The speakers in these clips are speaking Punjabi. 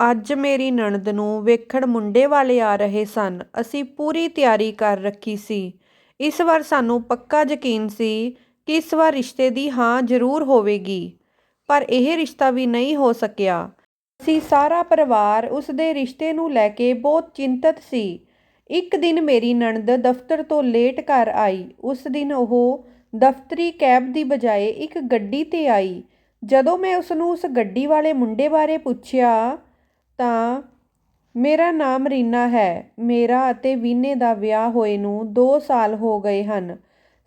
ਅੱਜ ਮੇਰੀ ਨਣਦ ਨੂੰ ਵੇਖਣ ਮੁੰਡੇ ਵਾਲੇ ਆ ਰਹੇ ਸਨ। ਅਸੀਂ ਪੂਰੀ ਤਿਆਰੀ ਕਰ ਰੱਖੀ ਸੀ। ਇਸ ਵਾਰ ਸਾਨੂੰ ਪੱਕਾ ਯਕੀਨ ਸੀ ਕਿ ਇਸ ਵਾਰ ਰਿਸ਼ਤੇ ਦੀ ਹਾਂ ਜ਼ਰੂਰ ਹੋਵੇਗੀ, ਪਰ ਇਹ ਰਿਸ਼ਤਾ ਵੀ ਨਹੀਂ ਹੋ ਸਕਿਆ। ਅਸੀਂ ਸਾਰਾ ਪਰਿਵਾਰ ਉਸ ਦੇ ਰਿਸ਼ਤੇ ਨੂੰ ਲੈ ਕੇ ਬਹੁਤ ਚਿੰਤਤ ਸੀ। ਇੱਕ ਦਿਨ ਮੇਰੀ ਨਣਦ ਦਫ਼ਤਰ ਤੋਂ ਲੇਟ ਘਰ ਆਈ। ਉਸ ਦਿਨ ਉਹ ਦਫ਼ਤਰੀ ਕੈਬ ਦੀ ਬਜਾਏ ਇੱਕ ਗੱਡੀ ਤੇ ਆਈ। ਜਦੋਂ ਮੈਂ ਉਸ ਨੂੰ ਉਸ ਗੱਡੀ ਵਾਲੇ ਮੁੰਡੇ ਬਾਰੇ ਪੁੱਛਿਆ ਤਾਂ ਮੇਰਾ ਨਾਮ ਰੀਨਾ ਹੈ। ਮੇਰਾ ਅਤੇ ਵਿਨੇ ਦਾ ਵਿਆਹ ਹੋਏ ਨੂੰ ਦੋ ਸਾਲ ਹੋ ਗਏ ਹਨ।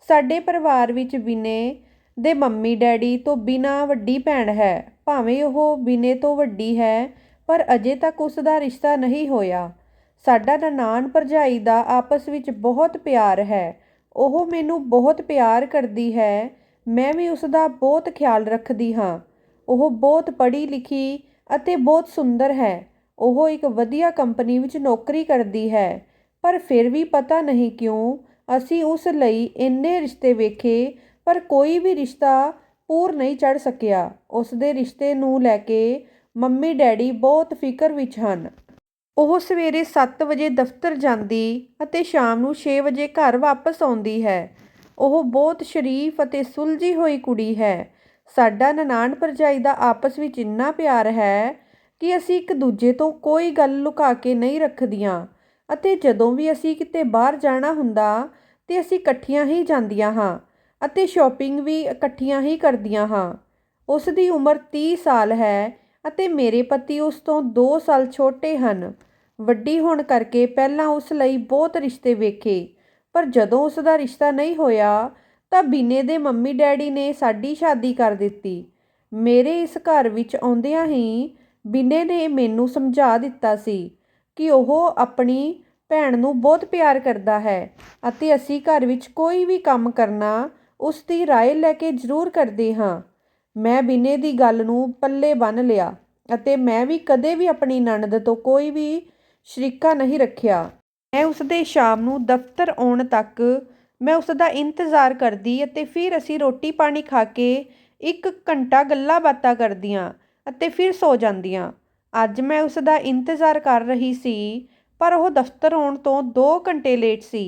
ਸਾਡੇ ਪਰਿਵਾਰ ਵਿੱਚ ਵਿਨੇ ਦੇ ਮੰਮੀ ਡੈਡੀ ਤੋਂ ਬਿਨਾਂ ਵੱਡੀ ਭੈਣ ਹੈ। ਭਾਵੇਂ ਉਹ ਵਿਨੇ ਤੋਂ ਵੱਡੀ ਹੈ, ਪਰ ਅਜੇ ਤੱਕ ਉਸ ਦਾ ਰਿਸ਼ਤਾ ਨਹੀਂ ਹੋਇਆ। ਸਾਡਾ ਨਨਾਣ ਭਰਜਾਈ ਦਾ ਆਪਸ ਵਿੱਚ ਬਹੁਤ ਪਿਆਰ ਹੈ। ਉਹ ਮੈਨੂੰ ਬਹੁਤ ਪਿਆਰ ਕਰਦੀ ਹੈ। ਮੈਂ ਵੀ ਉਸ ਦਾ ਬਹੁਤ ਖਿਆਲ ਰੱਖਦੀ ਹਾਂ। ਉਹ ਬਹੁਤ ਪੜ੍ਹੀ ਲਿਖੀ ਅਤੇ ਬਹੁਤ ਸੁੰਦਰ ਹੈ। ਉਹ ਇੱਕ ਵਧੀਆ ਕੰਪਨੀ ਵਿੱਚ ਨੌਕਰੀ ਕਰਦੀ ਹੈ। ਪਰ ਫਿਰ ਵੀ ਪਤਾ ਨਹੀਂ ਕਿਉਂ ਅਸੀਂ ਉਸ ਲਈ ਇੰਨੇ ਰਿਸ਼ਤੇ ਵੇਖੇ, ਪਰ ਕੋਈ ਵੀ ਰਿਸ਼ਤਾ ਪੂਰ ਨਹੀਂ ਚੜ ਸਕਿਆ। ਉਸ ਦੇ ਰਿਸ਼ਤੇ ਨੂੰ ਲੈ ਕੇ ਮੰਮੀ ਡੈਡੀ ਬਹੁਤ ਫਿਕਰ ਵਿੱਚ ਹਨ। ਉਹ ਸਵੇਰੇ 7 ਵਜੇ ਦਫ਼ਤਰ ਜਾਂਦੀ ਅਤੇ ਸ਼ਾਮ ਨੂੰ 6 ਵਜੇ ਘਰ ਵਾਪਸ ਆਉਂਦੀ ਹੈ। ਉਹ ਬਹੁਤ ਸ਼ਰੀਫ ਅਤੇ ਸੁਲਝੀ ਹੋਈ ਕੁੜੀ ਹੈ। ਸਾਡਾ ਨਨਾਣ ਭਰਜਾਈ ਦਾ ਆਪਸ ਵਿੱਚ ਇੰਨਾ ਪਿਆਰ ਹੈ ਕਿ ਅਸੀਂ ਇੱਕ ਦੂਜੇ ਤੋਂ ਕੋਈ ਗੱਲ ਲੁਕਾ ਕੇ ਨਹੀਂ ਰੱਖਦੀਆਂ ਅਤੇ ਜਦੋਂ ਵੀ ਅਸੀਂ ਕਿਤੇ ਬਾਹਰ ਜਾਣਾ ਹੁੰਦਾ ਤਾਂ ਅਸੀਂ ਇਕੱਠੀਆਂ ਹੀ ਜਾਂਦੀਆਂ ਹਾਂ ਅਤੇ ਸ਼ੋਪਿੰਗ ਵੀ ਇਕੱਠੀਆਂ ਹੀ ਕਰਦੀਆਂ ਹਾਂ। ਉਸ ਦੀ ਉਮਰ ਤੀਹ ਸਾਲ ਹੈ ਅਤੇ ਮੇਰੇ ਪਤੀ ਉਸ ਤੋਂ ਦੋ ਸਾਲ ਛੋਟੇ ਹਨ। ਵੱਡੀ ਹੋਣ ਕਰਕੇ ਪਹਿਲਾਂ ਉਸ ਲਈ ਬਹੁਤ ਰਿਸ਼ਤੇ ਵੇਖੇ, ਪਰ ਜਦੋਂ ਉਸ ਦਾ ਰਿਸ਼ਤਾ ਨਹੀਂ ਹੋਇਆ ਤਾਂ ਬੀਨੇ ਦੇ ਮੰਮੀ ਡੈਡੀ ਨੇ ਸਾਡੀ ਸ਼ਾਦੀ ਕਰ ਦਿੱਤੀ ਮੇਰੇ ਇਸ ਘਰ ਵਿੱਚ ਆਉਂਦਿਆਂ ਹੀ ਬਿਨੇ ਨੇ ਮੈਨੂੰ ਸਮਝਾ ਦਿੱਤਾ ਸੀ ਕਿ ਉਹ ਆਪਣੀ ਭੈਣ ਨੂੰ ਬਹੁਤ ਪਿਆਰ ਕਰਦਾ ਹੈ ਅਤੇ ਅਸੀਂ ਘਰ ਵਿੱਚ ਕੋਈ ਵੀ ਕੰਮ ਕਰਨਾ ਉਸ ਦੀ رائے ਲੈ ਕੇ ਜ਼ਰੂਰ ਕਰਦੇ ਹਾਂ ਮੈਂ ਬਿਨੇ ਦੀ ਗੱਲ ਨੂੰ ਪੱਲੇ ਬੰਨ ਲਿਆ ਅਤੇ ਮੈਂ ਵੀ ਕਦੇ ਵੀ ਆਪਣੀ ਨਣਦ ਤੋਂ ਕੋਈ ਵੀ ਸ਼ਰੀਕਾ ਨਹੀਂ ਰੱਖਿਆ ਮੈਂ ਉਸ ਦੇ ਸ਼ਾਮ ਨੂੰ ਦਫ਼ਤਰ ਆਉਣ ਤੱਕ ਮੈਂ ਉਸ ਦਾ ਇੰਤਜ਼ਾਰ ਕਰਦੀ ਅਤੇ ਫਿਰ ਅਸੀਂ ਰੋਟੀ ਪਾਣੀ ਖਾ ਕੇ ਇੱਕ ਘੰਟਾ ਗੱਲਾਂ ਬਾਤਾਂ ਕਰਦੀਆਂ ਅਤੇ ਫਿਰ ਸੌ ਜਾਂਦੀਆਂ। ਅੱਜ ਮੈਂ ਉਸ ਦਾ ਇੰਤਜ਼ਾਰ ਕਰ ਰਹੀ ਸੀ, ਪਰ ਉਹ ਦਫ਼ਤਰ ਆਉਣ ਤੋਂ 2 ਘੰਟੇ ਲੇਟ ਸੀ।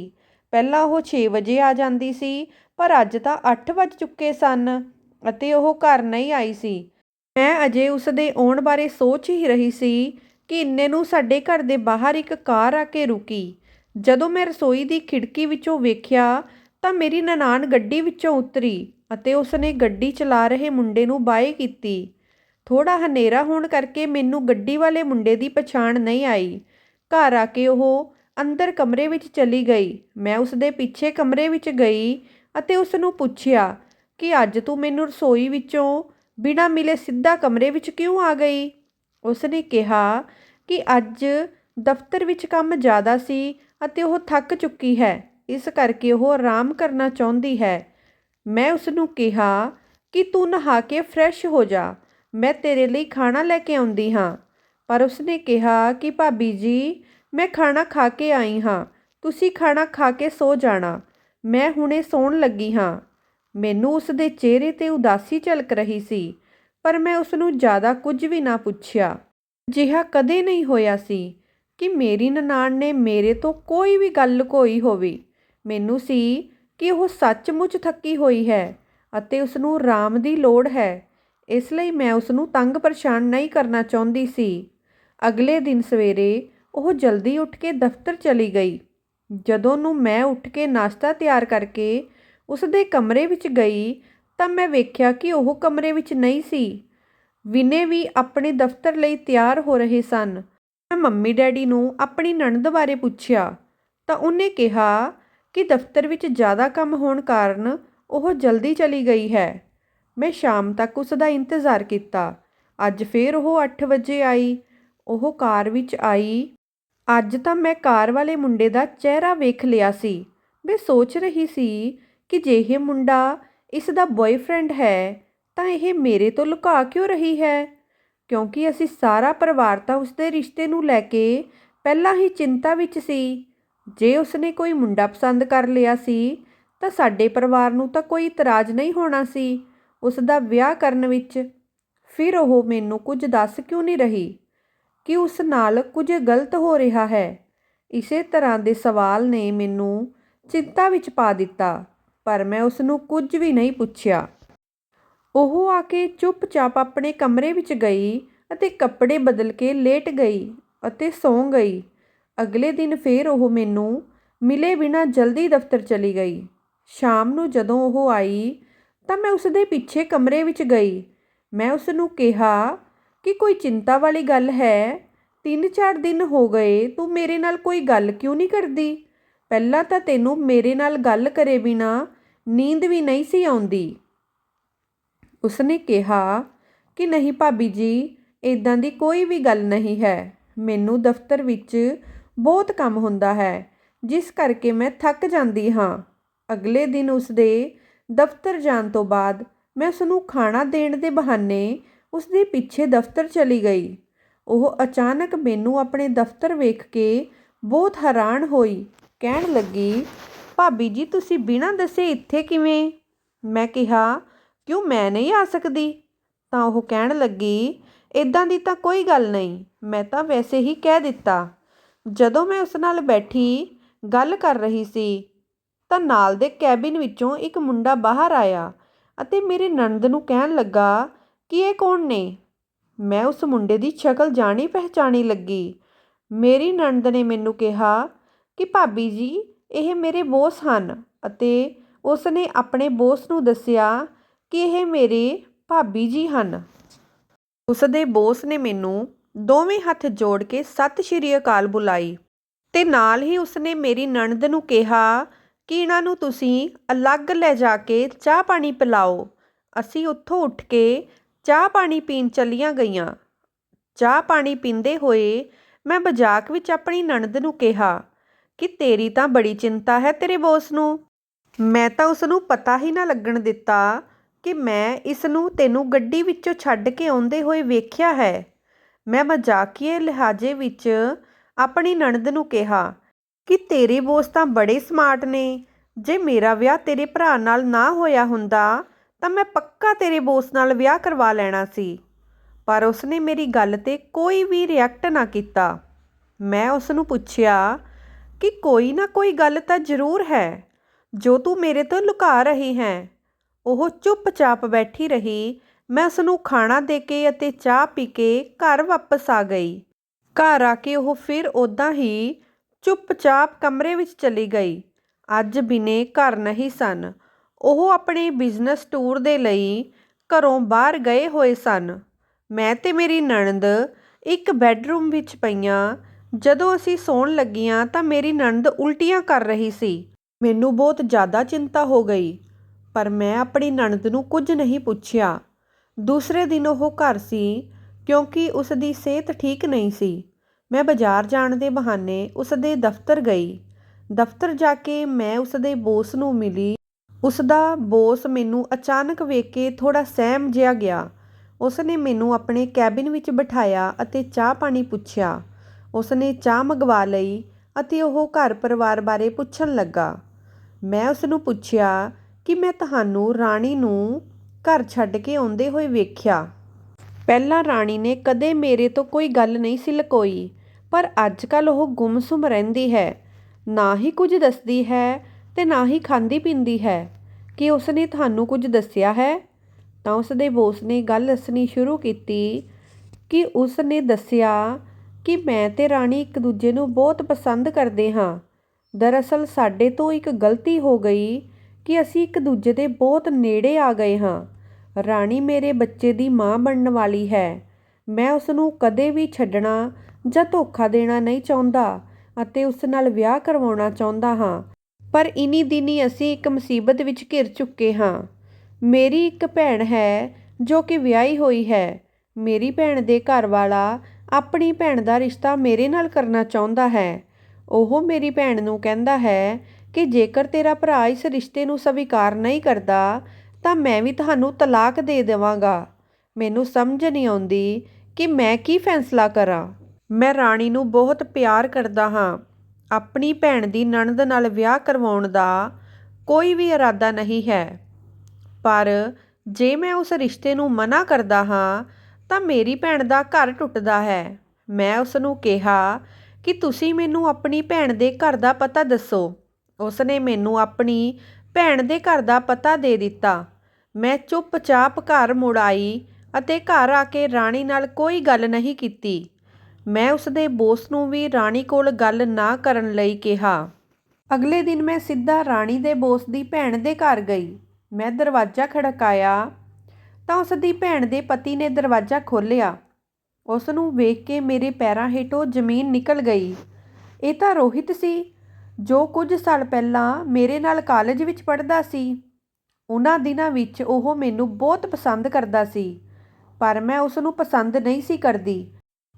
ਪਹਿਲਾਂ ਉਹ 6 ਵਜੇ ਆ ਜਾਂਦੀ ਸੀ, ਪਰ ਅੱਜ ਤਾਂ 8 ਵੱਜ ਚੁੱਕੇ ਸਨ ਅਤੇ ਉਹ ਘਰ ਨਹੀਂ ਆਈ ਸੀ। ਮੈਂ ਅਜੇ ਉਸ ਦੇ ਆਉਣ ਬਾਰੇ ਸੋਚ ਹੀ ਰਹੀ ਸੀ ਕਿ ਇੰਨੇ ਨੂੰ ਸਾਡੇ ਘਰ ਦੇ ਬਾਹਰ ਇੱਕ ਕਾਰ ਆ ਕੇ ਰੁਕੀ। ਜਦੋਂ ਮੈਂ ਰਸੋਈ ਦੀ ਖਿੜਕੀ ਵਿੱਚੋਂ ਵੇਖਿਆ ਤਾਂ ਮੇਰੀ ਨਨਾਣ ਗੱਡੀ ਵਿੱਚੋਂ ਉਤਰੀ ਅਤੇ ਉਸਨੇ ਗੱਡੀ ਚਲਾ ਰਹੇ ਮੁੰਡੇ ਨੂੰ ਬਾਏ ਕੀਤੀ। ਥੋੜ੍ਹਾ ਹਨੇਰਾ ਹੋਣ ਕਰਕੇ ਮੈਨੂੰ ਗੱਡੀ ਵਾਲੇ ਮੁੰਡੇ ਦੀ ਪਛਾਣ ਨਹੀਂ ਆਈ। ਘਰ ਆ ਕੇ ਉਹ ਅੰਦਰ ਕਮਰੇ ਵਿੱਚ ਚਲੀ ਗਈ। ਮੈਂ ਉਸ ਦੇ ਪਿੱਛੇ ਕਮਰੇ ਵਿੱਚ ਗਈ ਅਤੇ ਉਸ ਨੂੰ ਪੁੱਛਿਆ ਕਿ ਅੱਜ ਤੂੰ ਮੈਨੂੰ ਰਸੋਈ ਵਿੱਚੋਂ ਬਿਨਾਂ ਮਿਲੇ ਸਿੱਧਾ ਕਮਰੇ ਵਿੱਚ ਕਿਉਂ ਆ ਗਈ? ਉਸ ਨੇ ਕਿਹਾ ਕਿ ਅੱਜ ਦਫ਼ਤਰ ਵਿੱਚ ਕੰਮ ਜ਼ਿਆਦਾ ਸੀ ਅਤੇ ਉਹ ਥੱਕ ਚੁੱਕੀ ਹੈ। ਇਸ ਕਰਕੇ ਉਹ ਆਰਾਮ ਕਰਨਾ ਚਾਹੁੰਦੀ ਹੈ। ਮੈਂ ਉਸ ਨੂੰ ਕਿਹਾ, ਕਿ ਤੂੰ ਨਹਾ ਕੇ ਫਰੈਸ਼ ਹੋ ਜਾ। ਮੈਂ ਤੇਰੇ ਲਈ ਖਾਣਾ ਲੈ ਕੇ ਆਉਂਦੀ ਹਾਂ। ਪਰ ਉਸਨੇ ਕਿਹਾ ਕਿ, ਭਾਬੀ ਜੀ, ਮੈਂ ਖਾਣਾ ਖਾ ਕੇ ਆਈ ਹਾਂ। ਤੁਸੀਂ ਖਾਣਾ ਖਾ ਕੇ ਸੋ ਜਾਣਾ। ਮੈਂ ਹੁਣੇ ਸੌਣ ਲੱਗੀ ਹਾਂ। ਮੈਨੂੰ ਉਸ ਦੇ ਚਿਹਰੇ ਤੇ ਉਦਾਸੀ ਝਲਕ ਰਹੀ ਸੀ, ਪਰ ਮੈਂ ਉਸ ਨੂੰ ਜ਼ਿਆਦਾ ਕੁਝ ਵੀ ਨਾ ਪੁੱਛਿਆ। ਜਿਹਾ ਕਦੇ ਨਹੀਂ ਹੋਇਆ ਸੀ। ਕਿ ਮੇਰੀ ਨਨਾਣ ਨੇ ਮੇਰੇ ਤੋਂ ਕੋਈ ਵੀ ਗੱਲ ਲੁਕੋਈ ਹੋਵੇ, ਮੈਨੂੰ ਸੀ ਕਿ ਉਹ ਸੱਚਮੁੱਚ ਥੱਕੀ ਹੋਈ ਹੈ ਅਤੇ ਉਸ ਨੂੰ ਆਰਾਮ ਦੀ ਲੋੜ ਹੈ। ਇਸ ਲਈ ਮੈਂ ਉਸ ਨੂੰ ਤੰਗ ਪਰੇਸ਼ਾਨ ਨਹੀਂ ਕਰਨਾ ਚਾਹੁੰਦੀ ਸੀ। ਅਗਲੇ ਦਿਨ ਸਵੇਰੇ ਉਹ ਜਲਦੀ ਉੱਠ ਕੇ ਦਫ਼ਤਰ ਚਲੀ ਗਈ। ਜਦੋਂ ਨੂੰ ਮੈਂ ਉੱਠ ਕੇ ਨਾਸ਼ਤਾ ਤਿਆਰ ਕਰਕੇ ਉਸ ਦੇ ਕਮਰੇ ਵਿੱਚ ਗਈ ਤਾਂ ਮੈਂ ਵੇਖਿਆ ਕਿ ਉਹ ਕਮਰੇ ਵਿੱਚ ਨਹੀਂ ਸੀ। ਵਿਨੇ ਵੀ ਆਪਣੇ ਦਫ਼ਤਰ ਲਈ ਤਿਆਰ ਹੋ ਰਹੇ ਸਨ। ਮੈਂ ਮੰਮੀ ਡੈਡੀ ਨੂੰ ਆਪਣੀ ਨਣਦ ਬਾਰੇ ਪੁੱਛਿਆ ਤਾਂ ਉਹਨੇ ਕਿਹਾ ਕਿ ਦਫ਼ਤਰ ਵਿੱਚ ਜ਼ਿਆਦਾ ਕੰਮ ਹੋਣ ਕਾਰਨ ਉਹ ਜਲਦੀ ਚਲੀ ਗਈ ਹੈ। ਮੈਂ ਸ਼ਾਮ ਤੱਕ ਉਸ ਦਾ ਇੰਤਜ਼ਾਰ ਕੀਤਾ। ਅੱਜ ਫੇਰ ਉਹ 8 ਵਜੇ ਆਈ। ਉਹ ਕਾਰ ਵਿੱਚ ਆਈ। ਅੱਜ ਤਾਂ ਮੈਂ ਕਾਰ ਵਾਲੇ ਮੁੰਡੇ ਦਾ ਚਿਹਰਾ ਵੇਖ ਲਿਆ ਸੀ। ਮੈਂ ਸੋਚ ਰਹੀ ਸੀ ਕਿ ਜੇ ਇਹ ਮੁੰਡਾ ਇਸ ਦਾ ਬॉयਫ੍ਰੈਂਡ ਹੈ ਤਾਂ ਇਹ ਮੇਰੇ ਤੋਂ ਲੁਕਾ ਕਿਉਂ ਰਹੀ ਹੈ? ਕਿਉਂਕਿ ਅਸੀਂ ਸਾਰਾ ਪਰਿਵਾਰ ਤਾਂ ਉਸਦੇ ਰਿਸ਼ਤੇ ਨੂੰ ਲੈ ਕੇ ਪਹਿਲਾਂ ਹੀ ਚਿੰਤਾ ਵਿੱਚ ਸੀ। ਜੇ ਉਸਨੇ ਕੋਈ ਮੁੰਡਾ ਪਸੰਦ ਕਰ ਲਿਆ ਸੀ, ਤਾਂ ਸਾਡੇ ਪਰਿਵਾਰ ਨੂੰ ਤਾਂ ਕੋਈ ਇਤਰਾਜ਼ ਨਹੀਂ ਹੋਣਾ ਸੀ ਉਸ ਦਾ ਵਿਆਹ ਕਰਨ ਵਿੱਚ। ਫਿਰ ਉਹ ਮੈਨੂੰ ਕੁਝ ਦੱਸ ਕਿਉਂ ਨਹੀਂ ਰਹੀ? ਕਿ ਉਸ ਨਾਲ ਕੁਝ ਗਲਤ ਹੋ ਰਿਹਾ ਹੈ। ਇਸੇ ਤਰ੍ਹਾਂ ਦੇ ਸਵਾਲ ਨੇ ਮੈਨੂੰ ਚਿੰਤਾ ਵਿੱਚ ਪਾ ਦਿੱਤਾ, ਪਰ ਮੈਂ ਉਸ ਨੂੰ ਕੁਝ ਵੀ ਨਹੀਂ ਪੁੱਛਿਆ। ਉਹ ਆ ਕੇ ਚੁੱਪਚਾਪ ਆਪਣੇ ਕਮਰੇ ਵਿੱਚ ਗਈ ਅਤੇ ਕੱਪੜੇ ਬਦਲ ਕੇ ਲੇਟ ਗਈ ਅਤੇ ਸੌਂ ਗਈ। ਅਗਲੇ ਦਿਨ ਫਿਰ ਉਹ ਮੈਨੂੰ ਮਿਲੇ ਬਿਨਾਂ ਜਲਦੀ ਦਫ਼ਤਰ ਚਲੀ ਗਈ। ਸ਼ਾਮ ਨੂੰ ਜਦੋਂ ਉਹ ਆਈ ਤਾਂ ਮੈਂ ਉਸ ਦੇ ਪਿੱਛੇ ਕਮਰੇ ਵਿੱਚ ਗਈ। ਮੈਂ ਉਸ ਨੂੰ ਕਿਹਾ ਕਿ ਕੋਈ ਚਿੰਤਾ ਵਾਲੀ ਗੱਲ ਹੈ ਤਿੰਨ ਚਾਰ ਦਿਨ ਹੋ ਗਏ, ਤੂੰ ਮੇਰੇ ਨਾਲ ਕੋਈ ਗੱਲ ਕਿਉਂ ਨਹੀਂ ਕਰਦੀ? ਪਹਿਲਾਂ ਤਾਂ ਤੈਨੂੰ ਮੇਰੇ ਨਾਲ ਗੱਲ ਕਰੇ ਬਿਨਾਂ ਨੀਂਦ ਵੀ ਨਹੀਂ ਸੀ ਆਉਂਦੀ। ਉਸਨੇ ਕਿਹਾ ਕਿ ਨਹੀਂ ਭਾਬੀ ਜੀ ਇੱਦਾਂ ਦੀ ਕੋਈ ਵੀ ਗੱਲ ਨਹੀਂ ਹੈ। ਮੈਨੂੰ ਦਫ਼ਤਰ ਵਿੱਚ ਬਹੁਤ ਕੰਮ ਹੁੰਦਾ ਹੈ, ਜਿਸ ਕਰਕੇ ਮੈਂ ਥੱਕ ਜਾਂਦੀ ਹਾਂ। ਅਗਲੇ ਦਿਨ ਉਸਦੇ ਦਫ਼ਤਰ ਜਾਣ ਤੋਂ ਬਾਅਦ ਮੈਂ ਉਸਨੂੰ ਖਾਣਾ ਦੇਣ ਦੇ ਬਹਾਨੇ ਉਸਦੇ ਪਿੱਛੇ ਦਫ਼ਤਰ ਚਲੀ ਗਈ। ਉਹ ਅਚਾਨਕ ਮੈਨੂੰ ਆਪਣੇ ਦਫ਼ਤਰ ਵੇਖ ਕੇ ਬਹੁਤ ਹੈਰਾਨ ਹੋਈ। ਕਹਿਣ ਲੱਗੀ, ਭਾਬੀ ਜੀ, ਤੁਸੀਂ ਬਿਨਾਂ ਦੱਸੇ ਇੱਥੇ ਕਿਵੇਂ? ਮੈਂ ਕਿਹਾ ਕਿਉਂ ਮੈਂ ਨਹੀਂ ਆ ਸਕਦੀ? ਤਾਂ ਉਹ ਕਹਿਣ ਲੱਗੀ ਇੱਦਾਂ ਦੀ ਤਾਂ ਕੋਈ ਗੱਲ ਨਹੀਂ, ਮੈਂ ਤਾਂ ਵੈਸੇ ਹੀ ਕਹਿ ਦਿੱਤਾ। ਜਦੋਂ ਮੈਂ ਉਸ ਨਾਲ ਬੈਠੀ, ਗੱਲ ਕਰ ਰਹੀ ਸੀ, ਤਾਂ ਨਾਲ ਦੇ ਕੈਬਿਨ ਵਿੱਚੋਂ ਇੱਕ ਮੁੰਡਾ ਬਾਹਰ ਆਇਆ ਅਤੇ ਮੇਰੇ ਨਣਦ ਨੂੰ ਕਹਿਣ ਲੱਗਾ, ਕਿ ਇਹ ਕੌਣ ਨੇ? ਮੈਂ ਉਸ ਮੁੰਡੇ ਦੀ ਸ਼ਕਲ ਜਾਣੀ ਪਹਿਚਾਣੀ ਲੱਗੀ। ਮੇਰੀ ਨਣਦ ਨੇ ਮੈਨੂੰ ਕਿਹਾ ਕਿ, ਭਾਬੀ ਜੀ, ਇਹ ਮੇਰੇ ਬੋਸ ਹਨ ਅਤੇ ਉਸ ਨੇ ਆਪਣੇ ਬੋਸ ਨੂੰ ਦੱਸਿਆ ਕਿ ਇਹ ਮੇਰੇ ਭਾਬੀ ਜੀ ਹਨ। ਉਸ ਦੇ ਬੌਸ ਨੇ ਮੈਨੂੰ ਦੋਵੇਂ ਹੱਥ ਜੋੜ ਕੇ ਸਤਿ ਸ਼੍ਰੀ ਅਕਾਲ ਬੁਲਾਈ ਅਤੇ ਨਾਲ ਹੀ ਉਸਨੇ ਮੇਰੀ ਨਣਦ ਨੂੰ ਕਿਹਾ ਕਿ ਇਹਨਾਂ ਨੂੰ ਤੁਸੀਂ ਅਲੱਗ ਲੈ ਜਾ ਕੇ ਚਾਹ ਪਾਣੀ ਪਿਲਾਓ। ਅਸੀਂ ਉੱਥੋਂ ਉੱਠ ਕੇ ਚਾਹ ਪਾਣੀ ਪੀਣ ਚੱਲੀਆਂ ਗਈਆਂ। ਚਾਹ ਪਾਣੀ ਪੀਂਦੇ ਹੋਏ ਮੈਂ ਮਜ਼ਾਕ ਵਿੱਚ ਆਪਣੀ ਨਣਦ ਨੂੰ ਕਿਹਾ, ਕਿ ਤੇਰੀ ਤਾਂ ਬੜੀ ਚਿੰਤਾ ਹੈ ਤੇਰੇ ਬੌਸ ਨੂੰ। ਮੈਂ ਤਾਂ ਉਸ ਨੂੰ ਪਤਾ ਹੀ ਨਾ ਲੱਗਣ ਦਿੱਤਾ ਕਿ ਮੈਂ ਇਸ ਨੂੰ ਤੈਨੂੰ ਗੱਡੀ ਵਿੱਚੋਂ ਛੱਡ ਕੇ ਆਉਂਦੇ ਹੋਏ ਵੇਖਿਆ ਹੈ। ਮੈਂ ਮਜ਼ਾਕੀਏ ਲਿਹਾਜ਼ੇ ਵਿੱਚ ਆਪਣੀ ਨਣਦ ਨੂੰ ਕਿਹਾ, ਕਿ ਤੇਰੇ ਬੌਸ ਤਾਂ ਬੜੇ ਸਮਾਰਟ ਨੇ। ਜੇ ਮੇਰਾ ਵਿਆਹ ਤੇਰੇ ਭਰਾ ਨਾਲ ਨਾ ਹੋਇਆ ਹੁੰਦਾ, ਤਾਂ ਮੈਂ ਪੱਕਾ ਤੇਰੇ ਬੌਸ ਨਾਲ ਵਿਆਹ ਕਰਵਾ ਲੈਣਾ ਸੀ। ਪਰ ਉਸਨੇ ਮੇਰੀ ਗੱਲ ਤੇ ਕੋਈ ਵੀ ਰਿਐਕਟ ਨਾ ਕੀਤਾ। ਮੈਂ ਉਸ ਨੂੰ ਪੁੱਛਿਆ, ਕਿ ਕੋਈ ਨਾ ਕੋਈ ਗੱਲ ਤਾਂ ਜ਼ਰੂਰ ਹੈ। ਜੋ ਤੂੰ ਮੇਰੇ ਤੋਂ ਲੁਕਾ ਰਹੀ ਹੈ ਉਹ ਚੁੱਪਚਾਪ ਬੈਠੀ ਰਹੀ। ਮੈਂ ਉਸ ਨੂੰ ਖਾਣਾ ਦੇ ਕੇ ਅਤੇ ਚਾਹ ਪੀ ਕੇ ਘਰ ਵਾਪਸ ਆ ਗਈ। ਘਰ ਆ ਕੇ ਉਹ ਫਿਰ ਉਦਾਂ ਹੀ ਚੁੱਪਚਾਪ ਕਮਰੇ ਵਿੱਚ ਚਲੀ ਗਈ। ਅੱਜ ਬਿਨੇ ਘਰ ਨਹੀਂ ਸਨ। ਉਹ ਆਪਣੇ ਬਿਜ਼ਨਸ ਟੂਰ ਦੇ ਲਈ ਘਰੋਂ ਬਾਹਰ ਗਏ ਹੋਏ ਸਨ। ਮੈਂ ਤੇ ਮੇਰੀ ਨਣਦ ਇੱਕ ਬੈੱਡਰੂਮ ਵਿੱਚ ਪਈਆਂ। ਜਦੋਂ ਅਸੀਂ ਸੌਣ ਲੱਗੀਆਂ ਤਾਂ ਮੇਰੀ ਨਣਦ ਉਲਟੀਆਂ ਕਰ ਰਹੀ ਸੀ। ਮੈਨੂੰ ਬਹੁਤ ਜ਼ਿਆਦਾ ਚਿੰਤਾ ਹੋ ਗਈ। ਪਰ ਮੈਂ ਆਪਣੀ ਨਣਦ ਨੂੰ ਕੁਝ ਨਹੀਂ ਪੁੱਛਿਆ। ਦੂਸਰੇ ਦਿਨ ਉਹ ਘਰ ਸੀ, ਕਿਉਂਕਿ ਉਸ ਦੀ ਸਿਹਤ ਠੀਕ ਨਹੀਂ ਸੀ। ਮੈਂ ਬਾਜ਼ਾਰ ਜਾਣ ਦੇ ਬਹਾਨੇ ਉਸ ਦੇ ਦਫ਼ਤਰ ਗਈ। ਦਫ਼ਤਰ ਜਾ ਕੇ ਮੈਂ ਉਸ ਦੇ ਬੌਸ ਨੂੰ ਮਿਲੀ। ਉਸ ਦਾ ਬੌਸ ਮੈਨੂੰ ਅਚਾਨਕ ਵੇਖ ਕੇ ਥੋੜਾ ਸਹਿਮ ਜਿਹਾ ਗਿਆ। ਉਸ ਨੇ ਮੈਨੂੰ ਆਪਣੇ ਕੈਬਿਨ ਵਿੱਚ ਬਿਠਾਇਆ ਅਤੇ ਚਾਹ ਪਾਣੀ ਪੁੱਛਿਆ। ਉਸ ਨੇ ਚਾਹ ਮੰਗਵਾ ਲਈ ਅਤੇ ਉਹ ਘਰ ਪਰਿਵਾਰ ਬਾਰੇ ਪੁੱਛਣ ਲੱਗਾ। ਮੈਂ ਉਸ ਨੂੰ ਪੁੱਛਿਆ ਕਿ ਮੈਂ ਤੁਹਾਨੂੰ ਰਾਣੀ ਨੂੰ ਘਰ ਛੱਡ ਕੇ ਆਉਂਦੇ ਹੋਏ ਵੇਖਿਆ। ਪਹਿਲਾਂ ਰਾਣੀ ਨੇ ਕਦੇ ਮੇਰੇ ਤੋਂ ਕੋਈ ਗੱਲ ਨਹੀਂ ਸੀ ਲਕੋਈ, ਪਰ ਅੱਜ ਕੱਲ ਉਹ ਗੁੰਮਸੁਮ ਰਹਿੰਦੀ ਹੈ। ਨਾ ਹੀ ਕੁਝ ਦੱਸਦੀ ਹੈ ਤੇ ਨਾ ਹੀ ਖਾਂਦੀ ਪੀਂਦੀ ਹੈ। ਕਿ ਉਸਨੇ ਤੁਹਾਨੂੰ ਕੁਝ ਦੱਸਿਆ ਹੈ? ਤਾਂ ਉਸਦੇ ਬੋਸ ਨੇ ਗੱਲ ਦੱਸਣੀ ਸ਼ੁਰੂ ਕੀਤੀ ਕਿ ਉਸਨੇ ਦੱਸਿਆ ਕਿ ਮੈਂ ਤੇ ਰਾਣੀ ਇੱਕ ਦੂਜੇ ਨੂੰ ਬਹੁਤ ਪਸੰਦ ਕਰਦੇ ਹਾਂ। ਦਰਅਸਲ ਸਾਡੇ ਤੋਂ ਇੱਕ ਗਲਤੀ ਹੋ ਗਈ ਕਿ ਅਸੀਂ ਇੱਕ ਦੂਜੇ ਦੇ ਬਹੁਤ ਨੇੜੇ ਆ ਗਏ ਹਾਂ। ਰਾਣੀ ਮੇਰੇ ਬੱਚੇ ਦੀ ਮਾਂ ਬਣਨ ਵਾਲੀ ਹੈ। ਮੈਂ ਉਸ ਨੂੰ ਕਦੇ ਵੀ ਛੱਡਣਾ ਜਾਂ ਧੋਖਾ ਦੇਣਾ ਨਹੀਂ ਚਾਹੁੰਦਾ ਅਤੇ ਉਸ ਨਾਲ ਵਿਆਹ ਕਰਵਾਉਣਾ ਚਾਹੁੰਦਾ ਹਾਂ। ਪਰ ਇਨੀ ਦਿਨੀ ਅਸੀਂ ਇੱਕ ਮੁਸੀਬਤ ਵਿੱਚ ਘਿਰ ਚੁੱਕੇ ਹਾਂ। ਮੇਰੀ ਇੱਕ ਭੈਣ ਹੈ ਜੋ ਕਿ ਵਿਆਹੀ ਹੋਈ ਹੈ। ਮੇਰੀ ਭੈਣ ਦੇ ਘਰ ਵਾਲਾ ਆਪਣੀ ਭੈਣ ਦਾ ਰਿਸ਼ਤਾ ਮੇਰੇ ਨਾਲ ਕਰਨਾ ਚਾਹੁੰਦਾ ਹੈ। ਉਹ ਮੇਰੀ ਭੈਣ ਨੂੰ ਕਹਿੰਦਾ ਹੈ ਕਿ ਜੇਕਰ ਤੇਰਾ ਭਰਾ ਇਸ ਰਿਸ਼ਤੇ ਨੂੰ ਸਵੀਕਾਰ ਨਹੀਂ ਕਰਦਾ, ਤਾਂ ਮੈਂ ਵੀ ਤੁਹਾਨੂੰ ਤਲਾਕ ਦੇ ਦੇਵਾਂਗਾ। ਮੈਨੂੰ ਸਮਝ ਨਹੀਂ ਆਉਂਦੀ ਕਿ ਮੈਂ ਕੀ ਫੈਸਲਾ ਕਰਾਂ। ਮੈਂ ਰਾਣੀ ਨੂੰ ਬਹੁਤ ਪਿਆਰ ਕਰਦਾ ਹਾਂ। ਆਪਣੀ ਭੈਣ ਦੀ ਨਣਦ ਨਾਲ ਵਿਆਹ ਕਰਵਾਉਣ ਦਾ ਕੋਈ ਵੀ ਇਰਾਦਾ ਨਹੀਂ ਹੈ। ਪਰ ਜੇ ਮੈਂ ਉਸ ਰਿਸ਼ਤੇ ਨੂੰ ਮਨਾ ਕਰਦਾ ਹਾਂ, ਤਾਂ ਮੇਰੀ ਭੈਣ ਦਾ ਘਰ ਟੁੱਟਦਾ ਹੈ। ਮੈਂ ਉਸ ਨੂੰ ਕਿਹਾ ਕਿ ਤੁਸੀਂ ਮੈਨੂੰ ਆਪਣੀ ਭੈਣ ਦੇ ਘਰ ਦਾ ਪਤਾ ਦੱਸੋ। ਉਸ ਨੇ ਮੈਨੂੰ ਆਪਣੀ ਭੈਣ ਦੇ ਘਰ ਦਾ ਪਤਾ ਦੇ ਦਿੱਤਾ। ਮੈਂ ਚੁੱਪਚਾਪ ਘਰ ਮੁੜ ਆਈ ਅਤੇ ਘਰ ਆ ਕੇ ਰਾਣੀ ਨਾਲ ਕੋਈ ਗੱਲ ਨਹੀਂ ਕੀਤੀ। ਮੈਂ ਉਸ ਦੇ ਬੋਸ ਨੂੰ ਵੀ ਰਾਣੀ ਕੋਲ ਗੱਲ ਨਾ ਕਰਨ ਲਈ ਕਿਹਾ। ਅਗਲੇ ਦਿਨ ਮੈਂ ਸਿੱਧਾ ਰਾਣੀ ਦੇ ਬੋਸ ਦੀ ਭੈਣ ਦੇ ਘਰ ਗਈ। ਮੈਂ ਦਰਵਾਜ਼ਾ ਖੜਕਾਇਆ ਤਾਂ ਉਸ ਦੀ ਭੈਣ ਦੇ ਪਤੀ ਨੇ ਦਰਵਾਜ਼ਾ ਖੋਲ੍ਹਿਆ। ਉਸ ਨੂੰ ਵੇਖ ਕੇ ਮੇਰੇ ਪੈਰਾਂ ਹੇਠੋਂ ਜ਼ਮੀਨ ਨਿਕਲ ਗਈ। ਇਹ ਤਾਂ ਰੋਹਿਤ ਸੀ ਜੋ ਕੁਝ ਸਾਲ ਪਹਿਲਾਂ ਮੇਰੇ ਨਾਲ ਕਾਲਜ ਵਿੱਚ ਪੜ੍ਹਦਾ ਸੀ, ਉਹਨਾਂ ਦਿਨਾਂ ਵਿੱਚ ਉਹ ਮੈਨੂੰ ਬਹੁਤ ਪਸੰਦ ਕਰਦਾ ਸੀ, ਪਰ ਮੈਂ ਉਸ ਨੂੰ ਪਸੰਦ ਨਹੀਂ ਸੀ ਕਰਦੀ।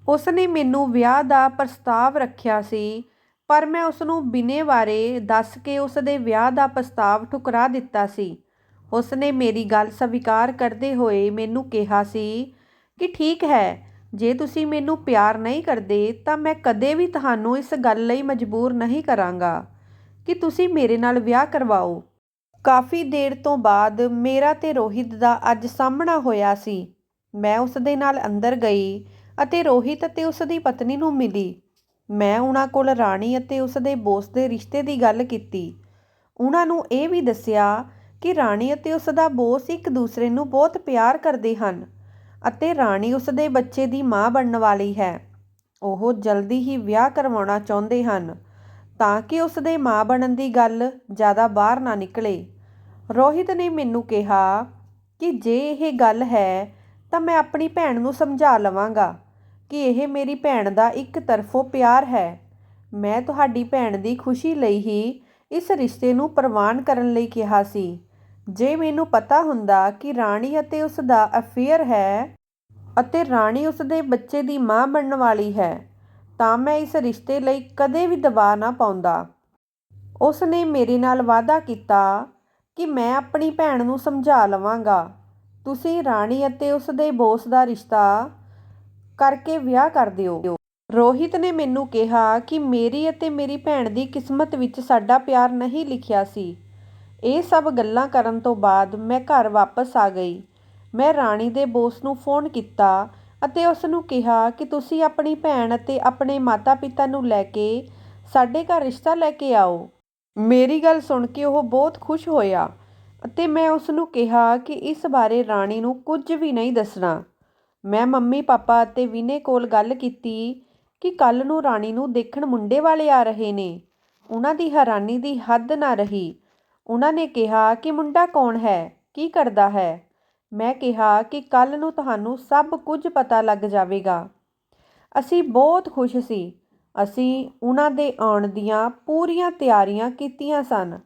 ਉਸ ਨੇ ਮੈਨੂੰ ਵਿਆਹ ਦਾ ਪ੍ਰਸਤਾਵ ਰੱਖਿਆ ਸੀ, ਪਰ ਮੈਂ ਉਸ ਨੂੰ ਬਿਨੇ ਬਾਰੇ ਦੱਸ ਕੇ ਉਸ ਦੇ ਵਿਆਹ ਦਾ ਪ੍ਰਸਤਾਵ ਠੁਕਰਾ ਦਿੱਤਾ ਸੀ। ਉਸ ਨੇ ਮੇਰੀ ਗੱਲ ਸਵੀਕਾਰ ਕਰਦੇ ਹੋਏ ਮੈਨੂੰ ਕਿਹਾ ਸੀ ਕਿ ਠੀਕ ਹੈ ਜੇ ਤੁਸੀਂ ਮੈਨੂੰ ਪਿਆਰ ਨਹੀਂ ਕਰਦੇ, ਤਾਂ ਮੈਂ ਕਦੇ ਵੀ ਤੁਹਾਨੂੰ ਇਸ ਗੱਲ ਲਈ ਮਜਬੂਰ ਨਹੀਂ ਕਰਾਂਗਾ ਕਿ ਤੁਸੀਂ ਮੇਰੇ ਨਾਲ ਵਿਆਹ ਕਰਵਾਓ। ਕਾਫੀ ਦੇਰ ਤੋਂ ਬਾਅਦ ਮੇਰਾ ਤੇ ਰੋਹਿਤ ਦਾ ਅੱਜ ਸਾਹਮਣਾ ਹੋਇਆ ਸੀ। ਮੈਂ ਉਸ ਦੇ ਨਾਲ ਅੰਦਰ ਗਈ ਅਤੇ ਰੋਹਿਤ ਅਤੇ ਉਸ ਦੀ ਪਤਨੀ ਨੂੰ ਮਿਲੀ। ਮੈਂ ਉਹਨਾਂ ਕੋਲ ਰਾਣੀ ਅਤੇ ਉਸ ਦੇ ਬੋਸ ਦੇ ਰਿਸ਼ਤੇ ਦੀ ਗੱਲ ਕੀਤੀ। ਉਹਨਾਂ ਨੂੰ ਇਹ ਵੀ ਦੱਸਿਆ ਕਿ ਰਾਣੀ ਅਤੇ ਉਸ ਦਾ ਬੋਸ ਇੱਕ ਦੂਸਰੇ ਨੂੰ ਬਹੁਤ ਪਿਆਰ ਕਰਦੇ ਹਨ। ਅਤੇ ਰਾਣੀ ਉਸ ਦੇ ਬੱਚੇ ਦੀ ਮਾਂ ਬਣਨ ਵਾਲੀ ਹੈ। ਉਹ ਜਲਦੀ ਹੀ ਵਿਆਹ ਕਰਵਾਉਣਾ ਚਾਹੁੰਦੇ ਹਨ ਤਾਂ ਕਿ ਉਸ ਦੇ ਮਾਂ ਬਣਨ ਦੀ ਗੱਲ ਜ਼ਿਆਦਾ ਬਾਹਰ ਨਾ ਨਿਕਲੇ। ਰੋਹਿਤ ਨੇ ਮੈਨੂੰ ਕਿਹਾ ਕਿ ਜੇ ਇਹ ਗੱਲ ਹੈ ਤਾਂ ਮੈਂ ਆਪਣੀ ਭੈਣ ਨੂੰ ਸਮਝਾ ਲਵਾਂਗਾ ਕਿ ਇਹ ਮੇਰੀ ਭੈਣ ਦਾ ਇੱਕ ਤਰਫੋਂ ਪਿਆਰ ਹੈ। ਮੈਂ ਤੁਹਾਡੀ ਭੈਣ ਦੀ ਖੁਸ਼ੀ ਲਈ ਹੀ ਇਸ ਰਿਸ਼ਤੇ ਨੂੰ ਪ੍ਰਵਾਨ ਕਰਨ ਲਈ ਕਿਹਾ ਸੀ। ਜੇ ਮੈਨੂੰ ਪਤਾ ਹੁੰਦਾ ਕਿ ਰਾਣੀ ਅਤੇ ਉਸ ਦਾ ਅਫੇਅਰ ਹੈ ਅਤੇ ਰਾਣੀ ਉਸ ਦੇ ਬੱਚੇ ਦੀ ਮਾਂ ਬਣਨ ਵਾਲੀ ਹੈ, ਤਾਂ ਮੈਂ ਇਸ ਰਿਸ਼ਤੇ ਲਈ ਕਦੇ ਵੀ ਦਬਾਅ ਨਾ ਪਾਉਂਦਾ। ਉਸ ਨੇ ਮੇਰੇ ਨਾਲ ਵਾਅਦਾ ਕੀਤਾ ਕਿ ਮੈਂ ਆਪਣੀ ਭੈਣ ਨੂੰ ਸਮਝਾ ਲਵਾਂਗਾ। ਤੁਸੀਂ ਰਾਣੀ ਅਤੇ ਉਸ ਦੇ ਬੋਸ ਦਾ ਰਿਸ਼ਤਾ ਕਰਕੇ ਵਿਆਹ ਕਰ ਦਿਓ। ਰੋਹਿਤ ਨੇ ਮੈਨੂੰ ਕਿਹਾ ਕਿ ਮੇਰੀ ਅਤੇ ਮੇਰੀ ਭੈਣ ਦੀ ਕਿਸਮਤ ਵਿੱਚ ਸਾਡਾ ਪਿਆਰ ਨਹੀਂ ਲਿਖਿਆ ਸੀ। ਇਹ ਸਭ ਗੱਲਾਂ ਕਰਨ ਤੋਂ ਬਾਅਦ ਮੈਂ ਘਰ ਵਾਪਸ ਆ ਗਈ। ਮੈਂ ਰਾਣੀ ਦੇ ਬੋਸ ਨੂੰ ਫੋਨ ਕੀਤਾ ਅਤੇ ਉਸ ਨੂੰ ਕਿਹਾ ਕਿ ਤੁਸੀਂ ਆਪਣੀ ਭੈਣ ਅਤੇ ਆਪਣੇ ਮਾਤਾ-ਪਿਤਾ ਨੂੰ ਲੈ ਕੇ ਸਾਡੇ ਘਰ ਰਿਸ਼ਤਾ ਲੈ ਕੇ ਆਓ। ਮੇਰੀ ਗੱਲ ਸੁਣ ਕੇ ਉਹ ਬਹੁਤ ਖੁਸ਼ ਹੋਇਆ ਅਤੇ ਮੈਂ ਉਸ ਨੂੰ ਕਿਹਾ ਕਿ ਇਸ ਬਾਰੇ ਰਾਣੀ ਨੂੰ ਕੁਝ ਵੀ ਨਹੀਂ ਦੱਸਣਾ। ਮੈਂ ਮੰਮੀ, ਪਾਪਾ ਅਤੇ ਵਿਨੇ ਕੋਲ ਗੱਲ ਕੀਤੀ ਕਿ ਕੱਲ ਨੂੰ ਰਾਣੀ ਨੂੰ ਦੇਖਣ ਮੁੰਡੇ ਵਾਲੇ ਆ ਰਹੇ ਨੇ। ਉਹਨਾਂ ਦੀ ਹੈਰਾਨੀ ਦੀ ਹੱਦ ਨਾ ਰਹੀ। ਉਹਨਾਂ ਨੇ ਕਿਹਾ ਕਿ ਮੁੰਡਾ ਕੌਣ ਹੈ? ਕੀ ਕਰਦਾ ਹੈ? ਮੈਂ ਕਿਹਾ ਕਿ ਕੱਲ੍ਹ ਨੂੰ ਤੁਹਾਨੂੰ ਸਭ ਕੁਝ ਪਤਾ ਲੱਗ ਜਾਵੇਗਾ। ਅਸੀਂ ਬਹੁਤ ਖੁਸ਼ ਸੀ। ਅਸੀਂ ਉਹਨਾਂ ਦੇ ਆਉਣ ਦੀਆਂ ਪੂਰੀਆਂ ਤਿਆਰੀਆਂ ਕੀਤੀਆਂ ਸਨ।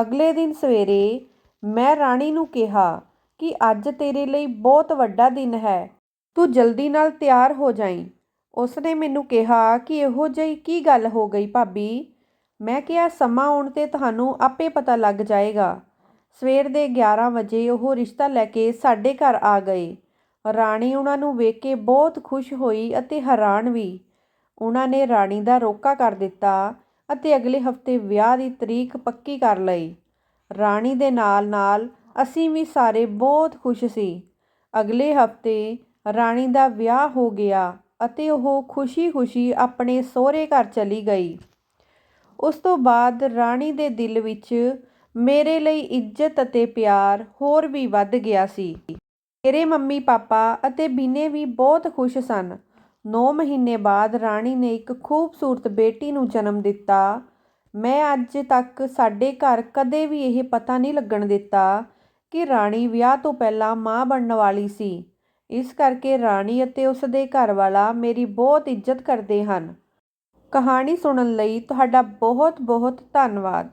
ਅਗਲੇ ਦਿਨ ਸਵੇਰੇ ਮੈਂ ਰਾਣੀ ਨੂੰ ਕਿਹਾ ਕਿ ਅੱਜ ਤੇਰੇ ਲਈ ਬਹੁਤ ਵੱਡਾ ਦਿਨ ਹੈ। ਤੂੰ ਜਲਦੀ ਨਾਲ ਤਿਆਰ ਹੋ ਜਾਈਂ। ਉਸ ਨੇ ਮੈਨੂੰ ਕਿਹਾ ਕਿ ਇਹੋ ਜਿਹੀ ਕੀ ਗੱਲ ਹੋ ਗਈ ਭਾਬੀ? ਮੈਂ ਕਿਹਾ, ਸਮਾਂ ਆਉਣ ਤੇ ਤੁਹਾਨੂੰ ਆਪੇ ਪਤਾ ਲੱਗ ਜਾਏਗਾ। ਸਵੇਰ ਦੇ 11 ਵਜੇ ਉਹ ਰਿਸ਼ਤਾ ਲੈ ਕੇ ਸਾਡੇ ਘਰ ਆ ਗਏ। ਰਾਣੀ ਉਹਨਾਂ ਨੂੰ ਵੇਖ ਕੇ ਬਹੁਤ ਖੁਸ਼ ਹੋਈ ਅਤੇ ਹੈਰਾਨ ਵੀ। ਉਹਨਾਂ ਨੇ ਰਾਣੀ ਦਾ ਰੋਕਾ ਕਰ ਦਿੱਤਾ ਅਤੇ ਅਗਲੇ ਹਫ਼ਤੇ ਵਿਆਹ ਦੀ ਤਰੀਕ ਪੱਕੀ ਕਰ ਲਈ। ਰਾਣੀ ਦੇ ਨਾਲ-ਨਾਲ ਅਸੀਂ ਵੀ ਸਾਰੇ ਬਹੁਤ ਖੁਸ਼ ਸੀ। ਅਗਲੇ ਹਫ਼ਤੇ ਰਾਣੀ ਦਾ ਵਿਆਹ ਹੋ ਗਿਆ ਅਤੇ ਉਹ ਖੁਸ਼ੀ-ਖੁਸ਼ੀ ਆਪਣੇ ਸਹੁਰੇ ਘਰ ਚਲੀ ਗਈ। ਉਸ ਤੋਂ ਬਾਅਦ ਰਾਣੀ ਦੇ ਦਿਲ ਵਿੱਚ ਮੇਰੇ ਲਈ ਇੱਜ਼ਤ ਅਤੇ ਪਿਆਰ ਹੋਰ ਵੀ ਵੱਧ ਗਿਆ ਸੀ। ਮੇਰੇ ਮੰਮੀ ਪਾਪਾ ਅਤੇ ਬੀਨੇ ਵੀ ਬਹੁਤ ਖੁਸ਼ ਸਨ। 9 ਮਹੀਨੇ ਬਾਅਦ ਰਾਣੀ ਨੇ ਇੱਕ ਖੂਬਸੂਰਤ ਬੇਟੀ ਨੂੰ ਜਨਮ ਦਿੱਤਾ। ਮੈਂ ਅੱਜ ਤੱਕ ਸਾਡੇ ਘਰ ਕਦੇ ਵੀ ਇਹ ਪਤਾ ਨਹੀਂ ਲੱਗਣ ਦਿੱਤਾ ਕਿ ਰਾਣੀ ਵਿਆਹ ਤੋਂ ਪਹਿਲਾਂ ਮਾਂ ਬਣਨ ਵਾਲੀ ਸੀ। ਇਸ ਕਰਕੇ ਰਾਣੀ ਅਤੇ ਉਸ ਦੇ ਘਰ ਵਾਲਾ ਮੇਰੀ ਬਹੁਤ ਇੱਜ਼ਤ ਕਰਦੇ ਹਨ। ਕਹਾਣੀ ਸੁਣਨ ਲਈ ਤੁਹਾਡਾ ਬਹੁਤ ਬਹੁਤ ਧੰਨਵਾਦ।